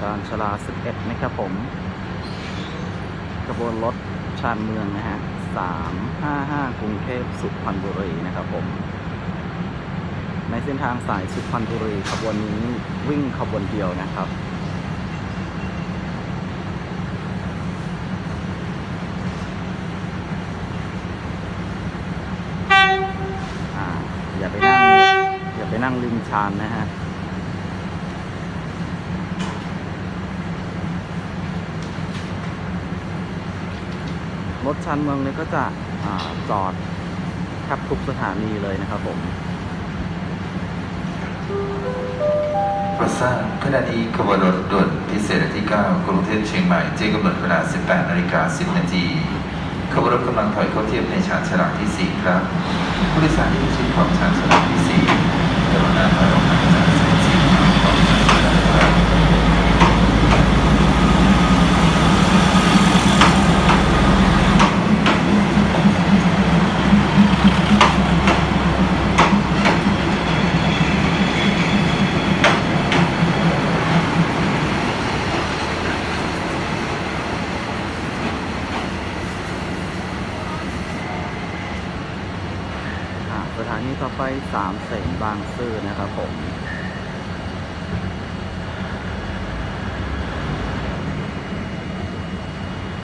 ชาญชลา 11 นะครับผมกระบวนรถชานเมืองนะฮะ 355 กรุงเทพสุพรรณบุรีนะครับผม ในเส้นทางสายสุพรรณบุรีขบวนนี้วิ่งขบวนเดียวนะครับออย่าไปนั่งอย่าไปนั่งริมชานนะฮะ รถชานเมืองเนี่ยก็จะอจอดแทบทุกสถานีเลยนะครับผมปรดทราบขณะนี้ขบวนรถด่วนพิเศษที่ 9 กรุงเทพเชียงใหม่แจ้กำหนดเวลา 18นาฬิกา10 นาทีขบวนรถกำลังถอยเข้าเทียบในชานฉลากที่ 4 ครับ ผู้โดยสารที่ชิดของชานฉลากรุณาถอยออกมาจากเส้นสีขาวของชานฉลากครับ อ่าสถา นีต่อไปสามเสนบางซื่อนะครับผม